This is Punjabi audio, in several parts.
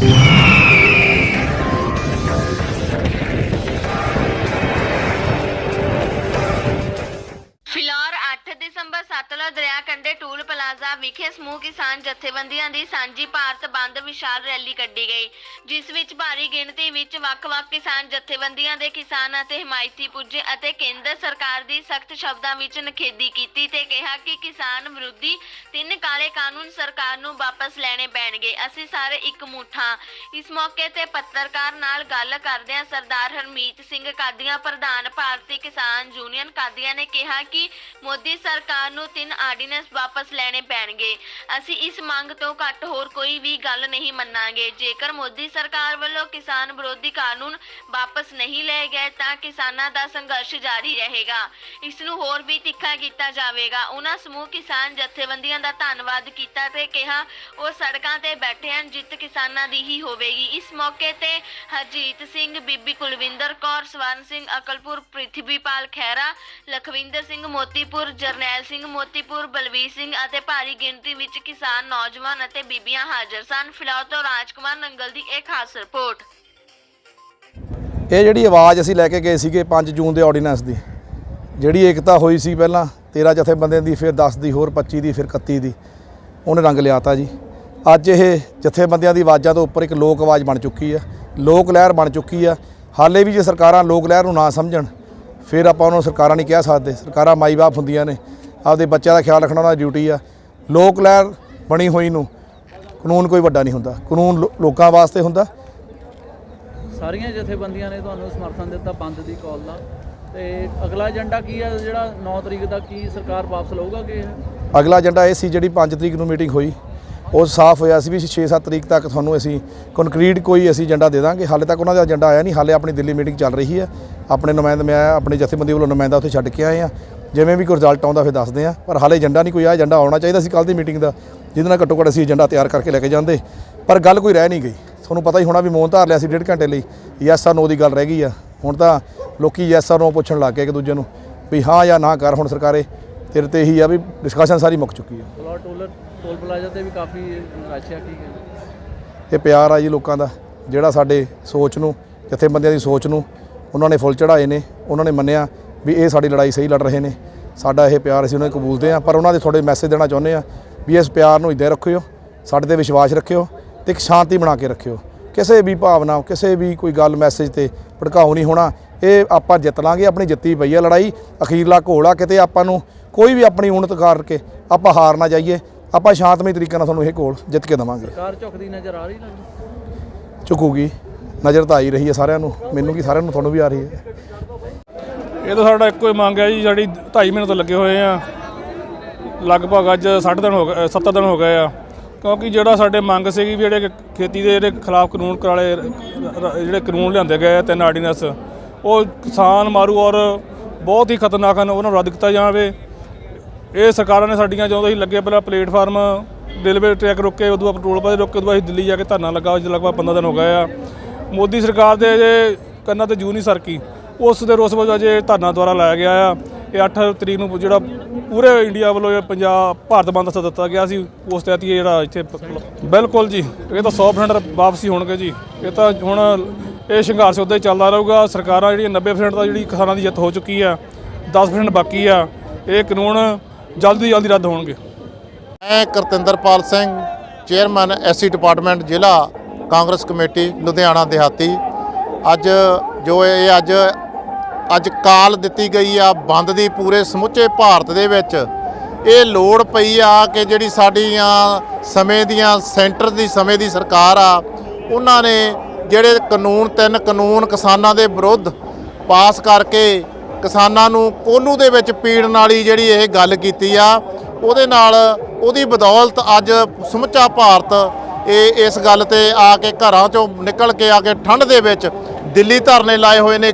Thank. ਪਲਾਜ਼ਾ ਵਿਖੇ ਸਮੂਹ ਕਿਸਾਨ ਜਥੇਬੰਦੀਆਂ ਦੀ ਸਾਂਝੀ ਭਾਰਤ ਬੰਦ ਵਿਸ਼ਾਲ ਰੈਲੀ ਕੱਢੀ ਗਈ, ਜਿਸ ਵਿੱਚ ਭਾਰੀ ਗਿਣਤੀ ਵਿੱਚ ਵੱਖ-ਵੱਖ ਕਿਸਾਨ ਜਥੇਬੰਦੀਆਂ ਦੇ ਕਿਸਾਨ ਅਤੇ ਹਮਾਇਤੀ ਪੁੱਜੇ ਅਤੇ ਕੇਂਦਰ ਸਰਕਾਰ ਦੀ ਸਖਤ ਸ਼ਬਦਾਂ ਵਿੱਚ ਨਖੇਦੀ ਕੀਤੀ ਤੇ ਕਿਹਾ ਕਿ ਕਿਸਾਨ ਵਿਰੋਧੀ ਤਿੰਨ ਕਾਲੇ ਕਾਨੂੰਨ ਸਰਕਾਰ ਨੂੰ ਵਾਪਸ ਲੈਣੇ ਪੈਣਗੇ। ਅਸੀਂ ਸਾਰੇ ਇੱਕ ਮੁੱਠਾਂ ਇਸ ਮੌਕੇ ਤੇ ਪੱਤਰਕਾਰ ਨਾਲ ਗੱਲ ਕਰਦਿਆਂ ਸਰਦਾਰ ਹਰਮੀਤ ਸਿੰਘ ਕਾਦੀਆਂ, ਪ੍ਰਧਾਨ ਭਾਰਤੀ ਕਿਸਾਨ ਯੂਨੀਅਨ ਕਾਦੀਆਂ ਨੇ ਕਿਹਾ ਕਿ ਮੋਦੀ ਸਰਕਾਰ ਨੂੰ ਤਿੰਨ ਆਰਡੀਨੈਂਸ ਵਾਪਸ ਲੈਣੇ ਪੈਣਗੇ। ਅਸੀਂ ਇਸ ਮੰਗ ਤੋਂ ਘੱਟ ਹੋਰ ਕੋਈ ਵੀ ਗੱਲ ਨਹੀਂ ਮੰਨਾਂਗੇ। ਜੇਕਰ ਮੋਦੀ ਸਰਕਾਰ ਵੱਲੋਂ ਕਿਸਾਨ ਵਿਰੋਧੀ ਕਾਨੂੰਨ ਵਾਪਸ ਨਹੀਂ ਲਏ ਗਏ, ਤਾਂ ਕਿਸਾਨਾਂ ਦਾ ਸੰਘਰਸ਼ ਜਾਰੀ ਰਹੇਗਾ। ਇਸ ਨੂੰ ਹੋਰ ਵੀ ਤਿੱਖਾ ਕੀਤਾ ਜਾਵੇਗਾ। ਉਹਨਾਂ ਸਮੂਹ ਕਿਸਾਨ ਜਥੇਬੰਦੀਆਂ ਦਾ ਧੰਨਵਾਦ ਕੀਤਾ ਤੇ ਕਿਹਾ, ਉਹ ਸੜਕਾਂ ਤੇ ਬੈਠੇ ਹਨ, ਜਿੱਤ ਕਿਸਾਨਾਂ ਦੀ ਹੀ ਹੋਵੇਗੀ। ਇਸ ਮੌਕੇ ਤੇ ਹਰਜੀਤ ਸਿੰਘ, ਬੀਬੀ ਕੁਲਵਿੰਦਰ ਕੌਰ, ਸਵਰਨ ਸਿੰਘ ਅਕਲਪੁਰ, ਪ੍ਰਿਥਵੀਪਾਲ ਖਹਿਰਾ, ਲਖਵਿੰਦਰ ਸਿੰਘ ਮੋਤੀਪੁਰ, ਜਰਨੈਲ ਸਿੰਘ ਮੋਤੀਪੁਰ, ਬਲਵੀਰ ਸਿੰਘ ਅਤੇ ਭਾਰੀ ਗਿਣਤੀ ਵਿੱਚ ਕਿਸਾਨ, ਨੌਜਵਾਨ ਅਤੇ ਬੀਬੀਆਂ ਹਾਜ਼ਰ ਸਨ। ਫਿਲਹਾਲ ਤੋਂ ਰਾਜਕੁਮਾਰ ਨੰਗਲ ਦੀ ਇਹ ਖਾਸ ਰਿਪੋਰਟ। ਇਹ ਜਿਹੜੀ ਆਵਾਜ਼ ਅਸੀਂ ਲੈ ਕੇ ਗਏ ਸੀਗੇ 5 ਜੂਨ ਦੇ ਆਰਡੀਨੈਂਸ ਦੀ, ਜਿਹੜੀ ਏਕਤਾ ਹੋਈ ਸੀ ਪਹਿਲਾਂ 13 ਜਥੇਬੰਦੀਆਂ ਦੀ, ਫਿਰ 10 ਦੀ, ਹੋਰ 25 ਦੀ, ਫਿਰ 31 ਦੀ, ਉਹਨੇ ਰੰਗ ਲਿਆਤਾ ਜੀ। ਅੱਜ ਇਹ ਜਥੇਬੰਦੀਆਂ ਦੀ ਆਵਾਜ਼ਾਂ ਤੋਂ ਉੱਪਰ ਇੱਕ ਲੋਕ ਆਵਾਜ਼ ਬਣ ਚੁੱਕੀ ਆ, ਲੋਕ ਲਹਿਰ ਬਣ ਚੁੱਕੀ ਆ। ਹਾਲੇ ਵੀ ਜੇ ਸਰਕਾਰਾਂ ਲੋਕ ਲਹਿਰ ਨੂੰ ਨਾ ਸਮਝਣ, ਫਿਰ ਆਪਾਂ ਉਹਨੂੰ ਸਰਕਾਰਾਂ ਨਹੀਂ ਕਹਿ ਸਕਦੇ। ਸਰਕਾਰਾਂ ਮਾਈ ਬਾਪ ਹੁੰਦੀਆਂ ਨੇ। ਆਪਦੇ ਬੱਚਿਆਂ ਦਾ ਖਿਆਲ ਰੱਖਣਾ ਉਹਨਾਂ ਦੀ ਡਿਊਟੀ ਆ। ਲੋਕ ਲਹਿਰ ਬਣੀ ਹੋਈ ਨੂੰ ਕਾਨੂੰਨ ਕੋਈ ਵੱਡਾ ਨਹੀਂ ਹੁੰਦਾ। ਕਾਨੂੰਨ ਲੋਕਾਂ ਵਾਸਤੇ ਹੁੰਦਾ। ਸਾਰੀਆਂ ਜਥੇਬੰਦੀਆਂ ਨੇ ਤੁਹਾਨੂੰ ਸਮਰਥਨ ਦਿੱਤਾ ਬੰਦ ਦੀ ਕਾਲ ਦਾ। ਤੇ ਅਗਲਾ ਏਜੰਡਾ ਕੀ ਹੈ ਜਿਹੜਾ 9 ਤਰੀਕ ਦਾ ਕੀ ਸਰਕਾਰ ਵਾਪਸ ਲਊਗਾ ਕਿ ਅਗਲਾ ਏਜੰਡਾ ਇਹ ਸੀ ਜਿਹੜੀ 5 ਤਰੀਕ ਨੂੰ ਮੀਟਿੰਗ ਹੋਈ। ਉਹ ਸਾਫ਼ ਹੋਇਆ ਸੀ ਵੀ 6-7 ਤਰੀਕ ਤੱਕ ਤੁਹਾਨੂੰ ਅਸੀਂ ਕੰਕਰੀਟ ਕੋਈ ਅਸੀਂ ਏਜੰਡਾ ਦੇ ਦਾਂਗੇ। ਹਾਲੇ ਤੱਕ ਉਹਨਾਂ ਦਾ ਏਜੰਡਾ ਆਇਆ ਨਹੀਂ, ਹਾਲੇ ਆਪਣੀ ਦਿੱਲੀ ਮੀਟਿੰਗ ਚੱਲ ਰਹੀ ਹੈ। ਆਪਣੇ ਨੁਮਾਇੰਦੇ ਮੈਂ, ਆਪਣੇ ਜਥੇਬੰਦੀ ਵੱਲੋਂ ਨੁਮਾਇੰਦਾ ਉੱਥੇ ਛੱਡ ਕੇ ਆਏ ਆ ਜਿਵੇਂ ਵੀ ਕੋਈ ਰਿਜ਼ਲਟ ਆਉਂਦਾ ਫਿਰ ਦੱਸਦੇ ਆ ਪਰ ਹਾਲੇ ਏਜੰਡਾ ਨਹੀਂ ਕੋਈ ਆ ਏਜੰਡਾ ਆਉਣਾ ਚਾਹੀਦਾ ਸੀ ਕੱਲ ਦੀ ਮੀਟਿੰਗ ਦਾ, ਜਿਹਦੇ ਨਾਲ ਘੱਟੋ ਘੱਟ ਅਸੀਂ ਏਜੰਡਾ ਤਿਆਰ ਕਰਕੇ ਲੈ ਕੇ ਜਾਂਦੇ। ਪਰ ਗੱਲ ਕੋਈ ਰਹਿ ਨਹੀਂ ਗਈ। ਤੁਹਾਨੂੰ ਪਤਾ ਹੀ ਹੋਣਾ ਵੀ ਮੌਨ ਧਾਰ ਲਿਆ ਸੀ ਡੇਢ ਘੰਟੇ ਲਈ। ਯੈਸ ਆਰ ਨੋ ਦੀ ਗੱਲ ਰਹਿ ਗਈ ਆ। ਹੁਣ ਤਾਂ ਲੋਕੀ ਯੈਸ ਆਰ ਨੋ ਪੁੱਛਣ ਲੱਗ ਗਏ ਇੱਕ ਦੂਜੇ ਨੂੰ ਵੀ ਹਾਂ ਜਾਂ ਨਾ ਕਰ ਹੁਣ ਸਰਕਾਰੇ। ਤੇਰੇ ਤੇ ਇਹੀ ਆ ਵੀ ਡਿਸਕਸ਼ਨ ਸਾਰੀ ਮੁੱਕ ਚੁੱਕੀ ਆ। ਟੋਲ ਪਲਾਜ਼ਾ ਤੇ ਵੀ ਕਾਫੀ ਰਸ਼ ਆ ਕੀ ਇਹ ਪਿਆਰ ਆ ਜੀ ਲੋਕਾਂ ਦਾ, ਜਿਹੜਾ ਸਾਡੇ ਸੋਚ ਨੂੰ, ਜਥੇਬੰਦੀਆਂ ਦੀ ਸੋਚ ਨੂੰ, ਉਹਨਾਂ ਨੇ ਫੁੱਲ ਚੜਾਏ ਨੇ, ਉਹਨਾਂ ਨੇ ਮੰਨਿਆ ਵੀ ਇਹ ਸਾਡੀ ਲੜਾਈ ਸਹੀ ਲੜ ਰਹੇ ਨੇ। ਸਾਡਾ ਇਹ ਪਿਆਰ ਅਸੀਂ ਉਹਨਾਂ ਨੂੰ ਕਬੂਲਦੇ ਆ ਪਰ ਉਹਨਾਂ ਦੇ ਥੋੜੇ ਮੈਸੇਜ ਦੇਣਾ ਚਾਹੁੰਦੇ ਆ ਵੀ ਇਸ ਪਿਆਰ ਨੂੰ ਇਦਾਂ ਰੱਖਿਓ, ਸਾਡੇ ਤੇ ਵਿਸ਼ਵਾਸ ਰੱਖਿਓ ਤੇ ਇੱਕ ਸ਼ਾਂਤੀ ਬਣਾ ਕੇ ਰੱਖਿਓ। ਕਿਸੇ ਵੀ ਭਾਵਨਾ, ਕਿਸੇ ਵੀ ਕੋਈ ਗੱਲ ਮੈਸੇਜ ਤੇ ਭੜਕਾਊ ਨਹੀਂ ਹੋਣਾ, ਇਹ ਆਪਾਂ ਜਿੱਤ ਲਾਂਗੇ, ਆਪਣੀ ਜਿੱਤੀ ਪਈ ਆ ਲੜਾਈ, ਅਖੀਰਲਾ ਘੋਲ ਆ ਕਿਤੇ ਆਪਾਂ ਨੂੰ, ਕੋਈ ਵੀ ਆਪਣੀ ਉਨਤ ਕਰਕੇ ਆਪਾਂ ਹਾਰ ਨਾ ਜਾਈਏ ਆਪਾਂ ਸ਼ਾਂਤਮਈ ਤਰੀਕੇ ਨਾਲ ਤੁਹਾਨੂੰ ਇਹ ਘੋਲ ਜਿੱਤ ਕੇ ਦੇਵਾਂਗੇ। ਸਰਕਾਰ ਝੁਕਦੀ ਨਜ਼ਰ ਆ ਰਹੀ ਲੱਗਦੀ। ਝੁਕੂਗੀ। ਨਜ਼ਰ ਤਾਂ ਆਈ ਰਹੀ ਹੈ ਸਾਰਿਆਂ ਨੂੰ। ਮੈਨੂੰ ਕੀ ਸਾਰਿਆਂ ਨੂੰ ਤੁਹਾਨੂੰ ਵੀ ਆ ਰਹੀ ਹੈ। ਇਹ ਤਾਂ ਸਾਡਾ ਇੱਕੋ ਹੀ ਮੰਗ ਹੈ ਜੀ ਸਾਡੀ 2.5 ਮਹੀਨੇ ਤੋਂ ਲੱਗੇ ਹੋਏ ਆ। ਲਗਭਗ ਅੱਜ 60 ਦਿਨ ਹੋ ਗਏ 70 ਦਿਨ ਹੋ ਗਏ ਆ। ਕਿਉਂਕਿ ਜਿਹੜਾ ਸਾਡੇ ਮੰਗ ਸੀਗੀ ਵੀ ਜਿਹੜੇ ਖੇਤੀ ਦੇ ਜਿਹੜੇ ਖਿਲਾਫ ਕਾਨੂੰਨ ਕਰਾਲੇ ਜਿਹੜੇ ਕਾਨੂੰਨ ਲਿਆਂਦੇ ਗਏ ਆ ਤਿੰਨ ਆਰਡੀਨੈਂਸ ਉਹ ਕਿਸਾਨ ਮਾਰੂ ਔਰ ਬਹੁਤ ਹੀ ਖਤਰਨਾਕ ਹਨ ਉਹਨਾਂ ਨੂੰ ਰੱਦ ਕੀਤਾ ਜਾਵੇ। ਇਹ ਸਰਕਾਰਾਂ ਨੇ ਸਾਡੀਆਂ ਜਦੋਂ ਅਸੀਂ ਲੱਗੇ ਪਹਿਲਾਂ ਪਲੇਟਫਾਰਮ ਰੇਲਵੇ ਟਰੈਕ ਰੁਕੇ ਉਦੋਂ ਬਾਅਦ ਪੈਟਰੋਲ ਪੰਪ ਰੁਕੇ ਉਦੋਂ ਅਸੀਂ ਦਿੱਲੀ ਜਾ ਕੇ ਧਰਨਾ ਲੱਗਾ ਅੱਜ ਲਗਭਗ 15 ਦਿਨ ਹੋ ਗਏ ਆ। ਮੋਦੀ ਸਰਕਾਰ ਦੇ ਜੇ ਕੰਨਾਂ ਤੇ ਜੂ ਨਹੀਂ ਸਰਕੀ। ਉਸ ਦੇ ਰੋਸ ਵਜੋਂ ਅਜੇ ਧਰਨਾ ਦੁਆਰਾ ਲਾਇਆ ਗਿਆ ਆ। ਇਹ 8 ਤਰੀਕ ਨੂੰ ਜਿਹੜਾ ਪੂਰੇ ਇੰਡੀਆ ਵੱਲੋਂ ਇਹ ਪੰਜਾਬ, ਭਾਰਤ ਬੰਦ ਦਾ ਦਿੱਤਾ ਗਿਆ ਸੀ, ਉਸ ਤਹਿਤ ਹੀ ਇਹ ਜਿਹੜਾ ਇੱਥੇ ਬਿਲਕੁਲ ਜੀ, ਇਹ ਤਾਂ 100% ਵਾਪਸੀ ਹੋਣਗੇ ਜੀ। ਇਹ ਤਾਂ ਹੁਣ ਇਹ ਸੰਘਰਸ਼ ਉੱਦਾਂ ਹੀ ਚੱਲਦਾ ਰਹੂਗਾ। ਸਰਕਾਰਾਂ ਜਿਹੜੀਆਂ 90% ਦਾ ਜਿਹੜੀ ਕਿਸਾਨਾਂ ਦੀ ਜਿੱਤ ਹੋ ਚੁੱਕੀ ਆ 10% ਬਾਕੀ ਆ। ਇਹ ਕਾਨੂੰਨ ਜਲਦੀ ਜਲਦੀ ਰੱਦ ਹੋਣਗੇ। ਮੈਂ Kartinderpal Singh, chairman SC department ਜ਼ਿਲ੍ਹਾ, ਕਾਂਗਰਸ ਕਮੇਟੀ, ਲੁਧਿਆਣਾ ਦਿਹਾਤੀ। ਅੱਜ ਜੋ ਇਹ ਅੱਜ ਅੱਜ ਕਾਲ ਦਿੱਤੀ ਗਈ ਆ, ਬੰਦ ਦੀ ਪੂਰੇ ਸਮੁੱਚੇ ਭਾਰਤ ਦੇ ਵਿੱਚ। ਇਹ ਲੋੜ ਪਈ ਆ ਕਿ ਜਿਹੜੀ ਸਾਡੀਆਂ ਸਮੇਂ ਦੀਆਂ, ਸੈਂਟਰ ਦੀ ਸਮੇਂ ਦੀ ਸਰਕਾਰ ਆ, ਉਹਨਾਂ ਨੇ ਜਿਹੜੇ ਕਾਨੂੰਨ, ਤਿੰਨ ਕਾਨੂੰਨ ਕਿਸਾਨਾਂ ਦੇ ਵਿਰੁੱਧ ਪਾਸ ਕਰਕੇ ਕਿਸਾਨਾਂ ਨੂੰ ਕੋਲੂ ਦੇ ਵਿੱਚ ਪੀੜਨ ਵਾਲੀ ਜਿਹੜੀ ਇਹ ਗੱਲ ਕੀਤੀ ਆ, ਉਹਦੇ ਨਾਲ ਉਹਦੀ ਬਦੌਲਤ ਅੱਜ ਸਮੁੱਚਾ ਭਾਰਤ ਇਹ ਇਸ ਗੱਲ ਤੇ ਆ ਕੇ ਘਰਾਂ ਚੋਂ ਨਿਕਲ ਕੇ ਆ ਕੇ ਠੰਡ ਦੇ ਵਿੱਚ ਦਿੱਲੀ ਧਰਨੇ ਲਾਏ ਹੋਏ ਨੇ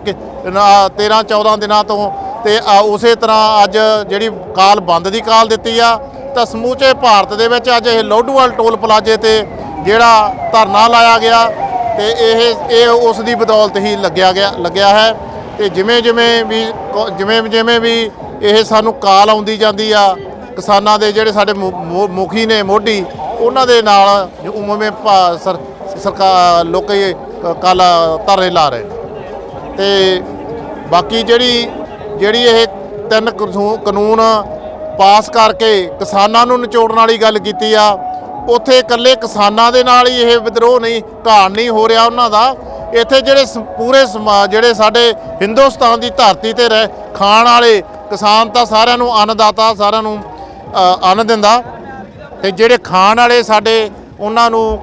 13 14 ਦਿਨਾਂ ਤੋਂ ਤੇ ਉਸੇ ਤਰ੍ਹਾਂ ਅੱਜ ਜਿਹੜੀ ਕਾਲ ਬੰਦ ਦੀ ਕਾਲ ਦਿੱਤੀ ਆ, ਤਾਂ ਸਮੂਚੇ ਭਾਰਤ ਦੇ ਵਿੱਚ ਅੱਜ ਇਹ ਲੋਡੂਵਾਲ ਟੋਲ ਪਲਾਜ਼ੇ ਤੇ ਜਿਹੜਾ ਧਰਨਾ ਲਾਇਆ ਗਿਆ ਤੇ ਇਹ ਇਹ ਉਸ ਦੀ ਬਦੌਲਤ ਹੀ ਲੱਗਿਆ ਗਿਆ, ਲੱਗਿਆ ਹੈ। ਤੇ ਜਿਵੇਂ ਜਿਵੇਂ ਵੀ ਜਿਵੇਂ ਜਿਵੇਂ ਵੀ ਇਹ ਸਾਨੂੰ ਕਾਲ ਆਉਂਦੀ ਜਾਂਦੀ ਆ, ਕਿਸਾਨਾਂ ਦੇ ਜਿਹੜੇ ਸਾਡੇ ਮੁ- ਮੁ- ਮੁਖੀ ਨੇ ਮੋਢੀ, ਉਹਨਾਂ ਦੇ ਨਾਲ ਉਮਵੇਂ ਭਾ- ਸਰ- ਸਰਕਾਰ ਲੋਕੀ ਕੱਲ ਧਰਨੇ ਲਾ ਰਹੇ ਤੇ ਬਾਕੀ ਜਿਹੜੀ ਜਿਹੜੀ ਇਹ ਤਿੰਨ ਕਾਨੂ- ਕਾਨੂੰਨ ਪਾਸ ਕਰਕੇ ਕਿਸਾਨਾਂ ਨੂੰ ਨਿਚੋੜਨ ਵਾਲੀ ਗੱਲ ਕੀਤੀ ਆ, ਉੱਥੇ ਇਕੱਲੇ ਕਿਸਾਨਾਂ ਦੇ ਨਾਲ ਹੀ ਇਹ ਵਿਦਰੋਹ ਨਹੀਂ, ਘਾਣ ਨਹੀਂ ਹੋ ਰਿਹਾ ਉਹਨਾਂ ਦਾ। ਇੱਥੇ ਜਿਹੜੇ ਸ- ਪੂਰੇ ਸਮਾਜ, ਜਿਹੜੇ ਸਾਡੇ ਹਿੰਦੁਸਤਾਨ ਦੀ ਧਰਤੀ ਤੇ ਰਹਿ, ਖਾਣ ਵਾਲੇ ਕਿਸਾਨ ਤਾਂ ਸਾਰਿਆਂ ਨੂੰ ਅੰਨਦਾਤਾ, ਸਾਰਿਆਂ ਨੂੰ ਅੰਨ ਦਿੰਦਾ। ਤੇ ਜਿਹੜੇ ਖਾਣ ਵਾਲੇ ਸਾਡੇ, ਉਹਨਾਂ ਨੂੰ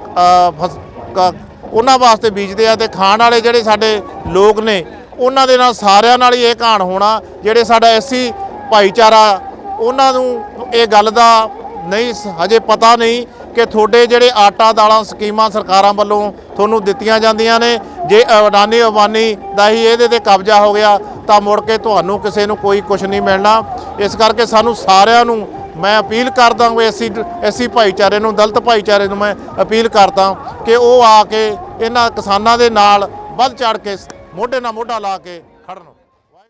ਫਸ- ਉਹਨਾਂ ਵਾਸਤੇ ਬੀਜਦੇ ਆ ਤੇ ਖਾਣ ਵਾਲੇ ਜਿਹੜੇ ਸਾਡੇ ਲੋਕ ਨੇ, ਉਹਨਾਂ ਦੇ ਨਾਲ ਸਾਰਿਆਂ ਨਾਲ ਹੀ ਇਹ ਕਹਾਣ ਹੋਣਾ, ਜਿਹੜੇ ਸਾਡਾ ਐਸੀ ਭਾਈਚਾਰਾ, ਉਹਨਾਂ ਨੂੰ ਇਹ ਗੱਲ ਦਾ ਨਹੀਂ ਹਜੇ ਪਤਾ ਨਹੀਂ ਕਿ ਤੁਹਾਡੇ ਜਿਹੜੇ ਆਟਾ ਦਾਲਾਂ ਸਕੀਮਾਂ ਸਰਕਾਰਾਂ ਵੱਲੋਂ ਤੁਹਾਨੂੰ ਦਿੱਤੀਆਂ ਜਾਂਦੀਆਂ ਨੇ। ਜੇ ਅਡਾਨੀ ਅਬਾਨੀ ਦਾ ਹੀ ਇਹਦੇ ਤੇ ਕਬਜ਼ਾ ਹੋ ਗਿਆ, ਤਾਂ ਮੁੜ ਕੇ ਤੁਹਾਨੂੰ ਕਿਸੇ ਨੂੰ ਕੋਈ ਕੁਝ ਨਹੀਂ ਮਿਲਣਾ। ਇਸ ਕਰਕੇ ਸਾਨੂੰ ਸਾਰਿਆਂ ਨੂੰ ਮੈਂ ਅਪੀਲ ਕਰਦਾ ਵੀ ਐਸੀ ਐਸੀ ਭਾਈਚਾਰੇ ਨੂੰ, ਦਲਿਤ ਭਾਈਚਾਰੇ ਨੂੰ ਮੈਂ ਅਪੀਲ ਕਰਦਾ ਕਿ ਉਹ ਆ ਕੇ ਇਹਨਾਂ ਕਿਸਾਨਾਂ ਦੇ ਨਾਲ ਵੱਧ ਚੜ ਕੇ, ਮੋਢੇ ਨਾਲ ਮੋਢਾ ਲਾ ਕੇ ਖੜਨ